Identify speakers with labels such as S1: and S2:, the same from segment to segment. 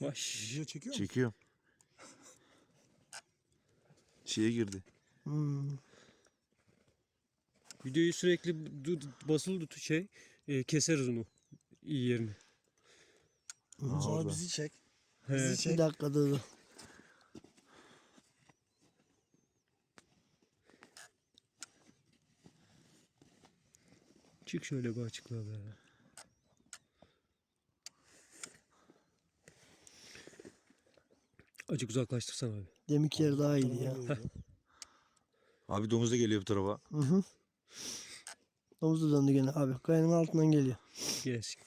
S1: Çek,
S2: Baş. Çekiyor musun?
S3: Çekiyorum. Şeye girdi.
S4: Hmm.
S1: Videoyu sürekli basılı tut şey e, keseriz onu iyi yerini.
S2: Sonra bizi çek.
S1: He.
S2: Bizi çek.
S4: Bir dakika dur.
S1: Çık şöyle bir açıklığa be. Acık uzaklaştırsan abi.
S4: Deminki yer daha iyiydi ya.
S3: Abi domuz da geliyor bu tarafa.
S4: Hı hı. Domuz da döndü gene abi. Kayanın altından geliyor.
S1: Gelsin.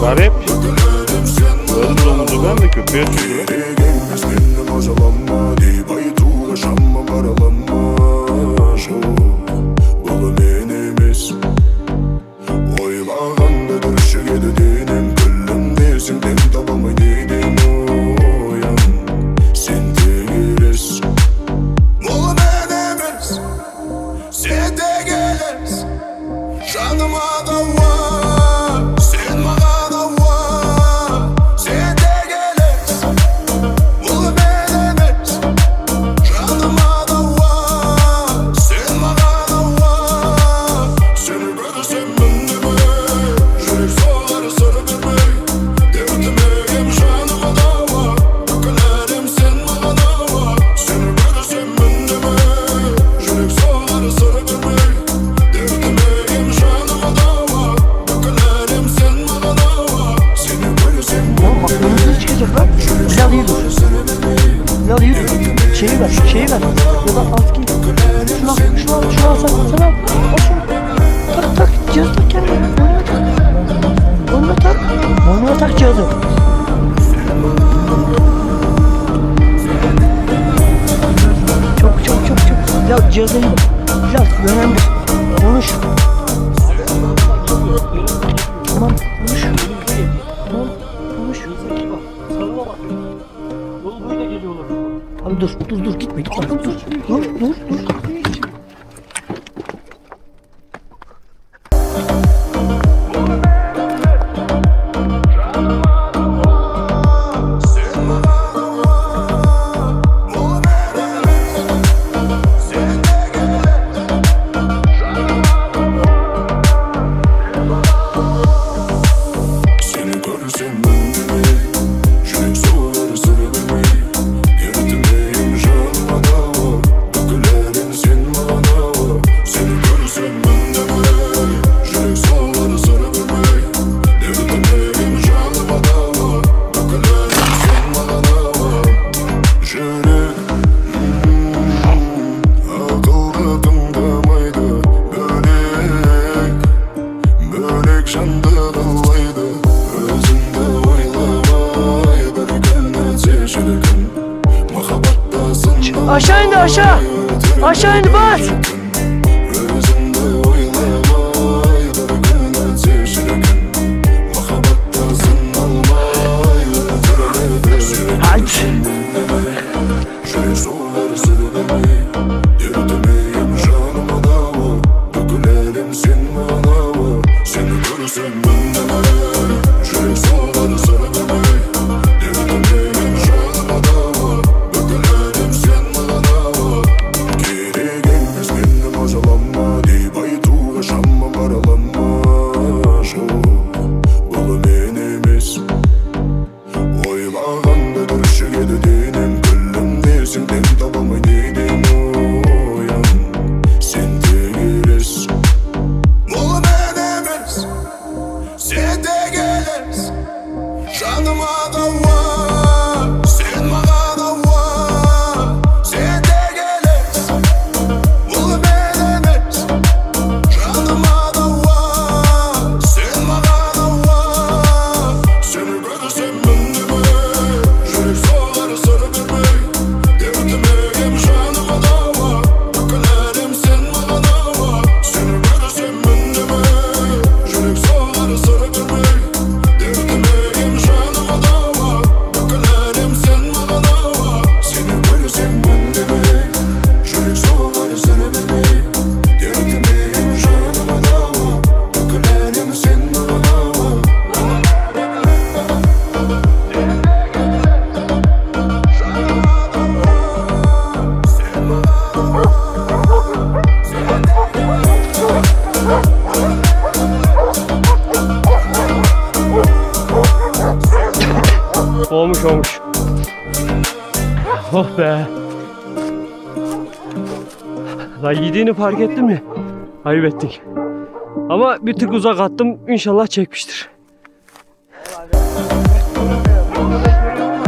S5: Garip. Garip domuzdan da köpeğe çıkıyor. şu
S4: şeyi ver. Ya da askıyı. Şuna, şuna, şuna alsak mesela. Olsun. Tak tak cihazı tak kendine. Boynuna tak. Boynuna tak. Boynuna tak cihazı. Çok çok çok çok. Ya cihazın biraz önemli. Konuş. Tamam. Konuş. Abi dur dur dur gitme. Git. Abi dur. Dur dur dur.
S5: Akşamda
S4: Aşağı indi aşağı. Aşağı indi bas.
S1: losing me. Oh be. La yediğini fark ettin mi? Ayıp ettik. Ama bir tık uzak attım. İnşallah çekmiştir.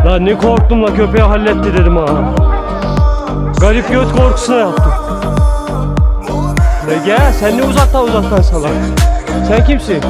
S1: La ne korktum la köpeği halletti dedim ha. Garip göt korkusuna yaptım. La gel sen ne uzaktan uzaktan salak. Sen kimsin?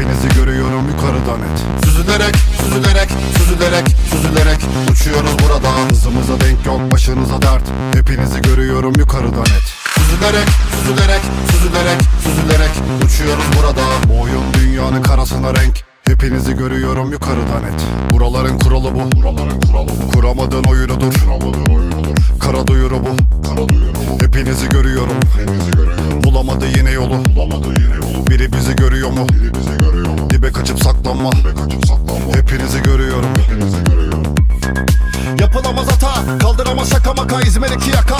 S5: Hepinizi görüyorum yukarıdan et. Süzülerek, süzülerek, süzülerek, süzülerek Uçuyoruz burada Hızımıza denk yok başınıza dert. Hepinizi görüyorum yukarıdan et. Süzülerek, süzülerek, süzülerek, süzülerek Uçuyoruz burada Bu oyun dünyanın karasına renk. Hepinizi görüyorum yukarıdan et. Buraların kuralı bu. Buraların kuralı bu. Kuramadığın oyunudur. Kuramadığın oyunudur. Kara duyuru bu. Kara duyuru bu. Hepinizi görüyorum. Hepinizi görüyorum. Bulamadı yine yolu. Bulamadı yine yolu. Biri bizi görüyor mu? Biri bizi Dibe kaçıp saklanma. Hepinizi görüyorum. Yapılamaz hata Kaldıramaz şaka maka İzmir iki yaka.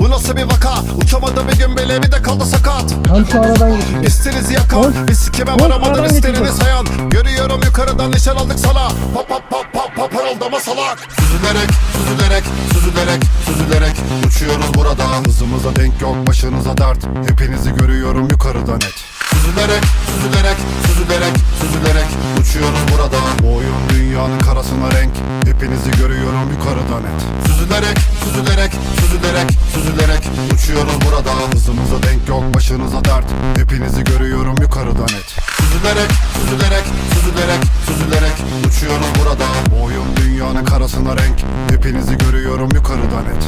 S5: Bu nasıl bir vaka? Uçamadı bir gün bile bir de kaldı sakat.
S4: Tam şu aradan geçeceğiz.
S5: İstiniz yakan Bir sikime varamadın
S4: geçeceğiz.
S5: sayan. Görüyorum yukarıdan nişan aldık sana. Pap pap pap pap pap parıldama salak. Süzülerek, süzülerek, süzülerek, süzülerek Uçuyoruz burada. Hızımıza denk yok başınıza dert. Hepinizi görüyorum yukarıdan et. Süzülerek, süzülerek, süzülerek, süzülerek Uçuyoruz burada Bu dünyanın karasına renk. Hepinizi görüyorum yukarıdan et Süzülerek, süzülerek, süzülerek, süzülerek Uçuyoruz burada Hızımıza denk yok başınıza dert. Hepinizi görüyorum yukarıdan et Süzülerek, süzülerek, süzülerek, süzülerek Uçuyoruz burada Bu oyun dünyanın karasına renk. Hepinizi görüyorum yukarıdan et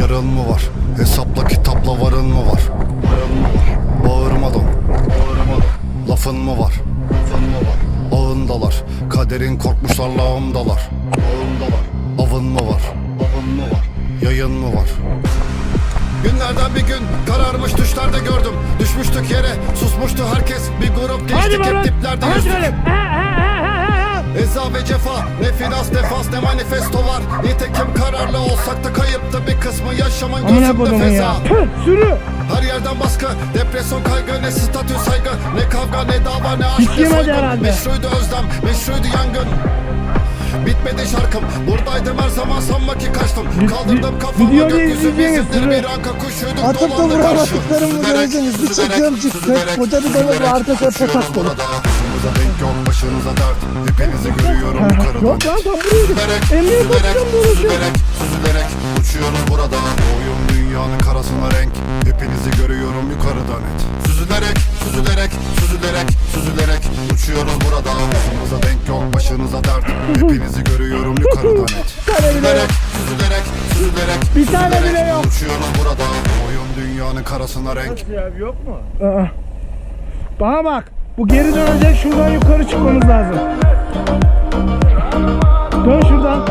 S5: Yarın mı var? Hesapla kitapla varın mı var? Varın mı var? Bağırmadan Lafın mı var? Lafın mı var? Ağındalar Kaderin korkmuşlar lağımdalar Ağındalar Avın mı var? Avın mı var? Yayın mı var? Günlerden bir gün kararmış düşlerde gördüm Düşmüştük yere susmuştu herkes Bir grup geçtik hep diplerde yüzdük Eza ve cefa Ne finans ne faz ne manifesto var. Nitekim kararlı olsak da kayıptı bir kısmı. Yaşamın gözümde feza.
S4: sürü.
S5: Her yerden baskı Depresyon kaygı ne statü saygı Ne kavga ne dava ne aşk ne
S4: herhalde.
S5: Meşruydu özlem meşruydu yangın Bitmedi şarkım. Buradaydım her zaman sanma ki kaçtım. Kaldırdım kafamı
S4: videoyu izleyeceğiniz
S5: bir kuşuyduk
S4: Atıp da vuramadıklarımı
S5: Süzülerek,
S4: göreceğiniz. Bir çekiyorum çıktı. Koca bir dolabı
S5: süzülerek
S4: arkasına
S5: uçuyorum
S4: potak dolu.
S5: burada. Başınıza denk yok başınıza dert. Hepinizi görüyorum yukarıdan
S4: Yok lan tam buraya
S5: süzülerek,
S4: bakacağım dolaşıyor.
S5: süzülerek, süzülerek uçuyoruz burada. Bu oyun dünyanın karasına renk. Hepinizi görüyorum yukarıdan et burada Başınıza denk yok başınıza dert Hepinizi görüyorum yukarıdan et
S4: Bir tane bile yok.
S5: Süzülerek, süzülerek, süzülerek,
S4: Bir tane
S5: süzülerek
S4: bile yok.
S5: Uçuyoruz burada Bu oyun dünyanın karasına renk
S4: Aa. Bana bak. Bu geri dönecek. Şuradan yukarı çıkmamız lazım. Dön şuradan.